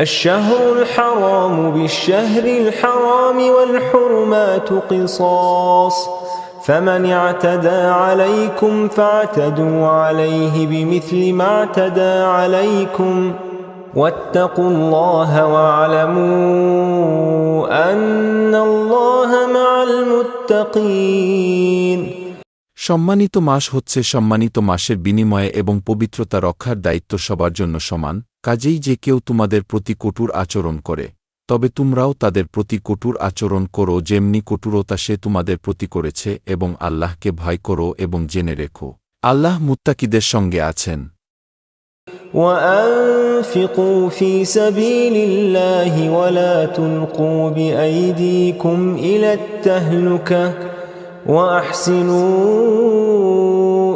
الشهر الحرام بالشهر الحرام والحرمات قصاص. فمن اعتدى عليكم فاعتدوا عليه بمثل ما اعتدى عليكم. واتقوا الله واعلموا أن الله مع المتقين. সম্মানিত মাস হচ্ছে সম্মানিত মাসের বিনিময়ে এবং পবিত্রতা রক্ষার দায়িত্ব সবার জন্য সমান, কাজেই যে কেউ তোমাদের প্রতি কটুর আচরণ করে, তবে তোমরাও তাদের প্রতি কটুর আচরণ করো যেমনি কটুরতা সে তোমাদের প্রতি করেছে এবং আল্লাহকে ভয় করো এবং জেনে রেখো। আল্লাহ মুত্তাকিদের সঙ্গে আছেন। وأنفقوا في وأحسنوا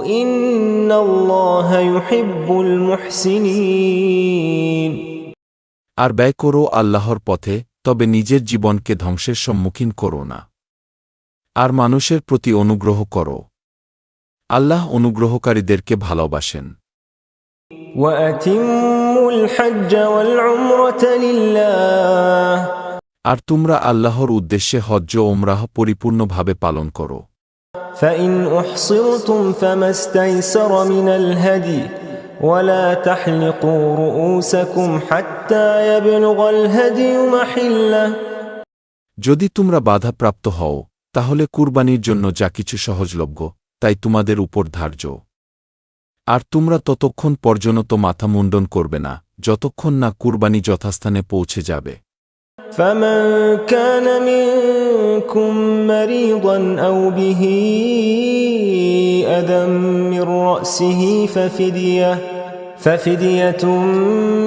إن الله يحب المحسنين আর ব্যয় করো আল্লাহর পথে তবে নিজের জীবনকে ধ্বংসের সম্মুখীন করো না আর মানুষের প্রতি অনুগ্রহ করো আল্লাহ অনুগ্রহকারীদেরকে ভালোবাসেন وأتموا الحج والعمرة لله আর তোমরা আল্লাহর উদ্দেশ্যে হজ্জ ওমরাহ পরিপূর্ণভাবে পালন করো فإن أحصرتم فما استيسر من الهدي ولا تحلقوا رؤوسكم حتى يبلغ الهدي محله যদি তোমরা বাধাপ্রাপ্ত হও তাহলে কুরবানির জন্য যা কিছু সহজলভ্য তাই তোমাদের উপর ধার্য আর তোমরা ততক্ষণ পর্যন্ত মাথা মুন্ডন করবে না যতক্ষণ না কুরবানি যথাস্থানে পৌঁছে যাবে فمن كان منكم مريضا أو به أذى من رأسه ففدية ففدية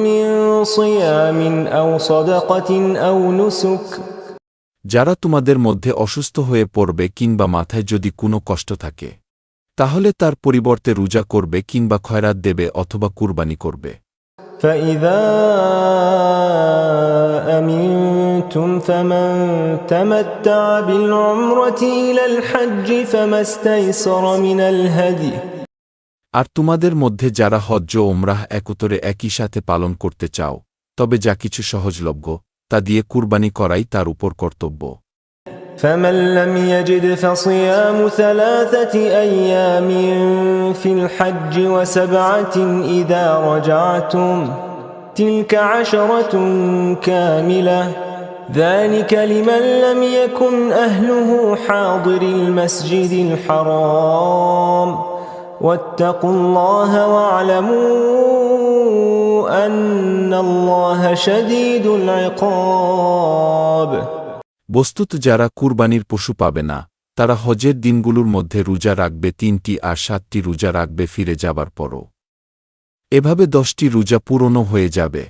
من صيام أو صدقة أو نسك যারা তোমাদের মধ্যে অসুস্থ হয়ে পড়বে কিংবা মাথায় যদি কোনো কষ্ট থাকে তাহলে তার পরিবর্তে রোজা করবে কিংবা খয়রাত দেবে অথবা কুরবানি করবে فإذا أمنتم فمن تمتع بالعمرة إلى الحج فما استيسر من الهدي আর তোমাদের মধ্যে যারা হজ্জ ওমরাহ একতরে একই সাথে পালন করতে চাও তবে যা কিছু সহজলভ্য তা দিয়ে কুরবানি করাই তার উপর কর্তব্য فمن لم يجد فصيام ثلاثة أيام في الحج وسبعة إذا رجعتم تلك عشرة كاملة ذلك لمن لم يكن أهله حاضر المسجد الحرام واتقوا الله واعلموا أن الله شديد العقاب বস্তুত যারা কুরবানির পশু পাবে না তারা হজের দিনগুলোর মধ্যে রোজা রাখবে তিনটি আর সাতটি রোজা রাখবে ফিরে যাবার পরও এভাবে দশটি রোজা পুরনো হয়ে যাবে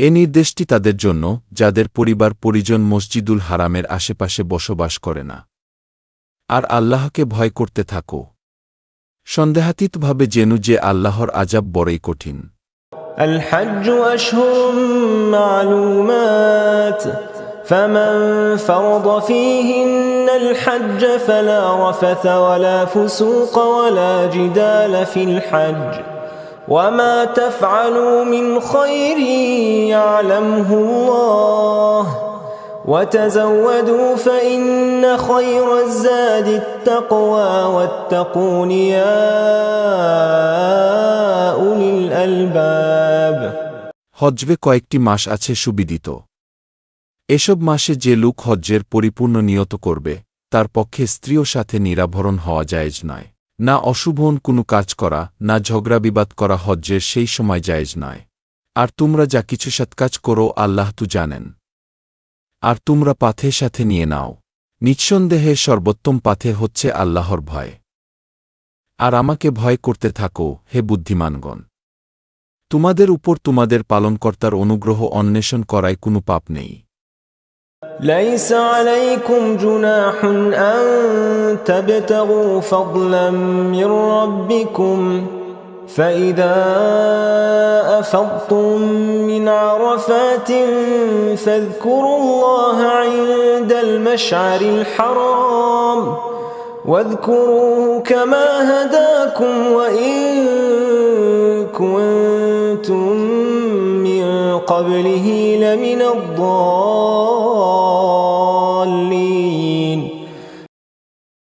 এ নির্দেশটি তাদের জন্য যাদের পরিবার পরিজন মসজিদুল হারামের আশেপাশে বসবাস করে না আর আল্লাহকে ভয় করতে থাকো সন্দেহাতীতভাবে জেনু যে আল্লাহর আজাব বড়ই কঠিন الحج أشهر معلومات فمن فرض فيهن الحج فلا رفث ولا فسوق ولا جدال في الحج وما تفعلوا من خير يعلمه الله وتزودوا فإن خير الزاد التقوى واتقون يا أولي الألباب হজ্বে কয়েকটি মাস আছে সুবিদিত এসব মাসে যে লোক হজ্জের পরিপূর্ণ নিয়ত করবে তার পক্ষে স্ত্রীও সাথে নিরাভরণ হওয়া জায়েজ নয় না অশুভন কোনো কাজ করা, না ঝগড়া বিবাদ করা হজ্জের সেই সময় জায়েজ নয়। আর তোমরা যা কিছু সৎকাজ করো, আল্লাহ তু জানেন। আর তোমরা পাথে সাথে নিয়ে নাও। নিঃসন্দেহে সর্বোত্তম পাথে হচ্ছে আল্লাহর ভয়। আর আমাকে ভয় করতে থাকো, হে বুদ্ধিমানগণ। তোমাদের উপর তোমাদের পালনকর্তার অনুগ্রহ অন্বেষণ করায় কোনো পাপ নেই। ليس عليكم جناح أن تبتغوا فضلا من ربكم فإذا أفضتم من عرفات فاذكروا الله عند المشعر الحرام واذكروه كما هداكم وإن كنتم من قبله لمن الضالين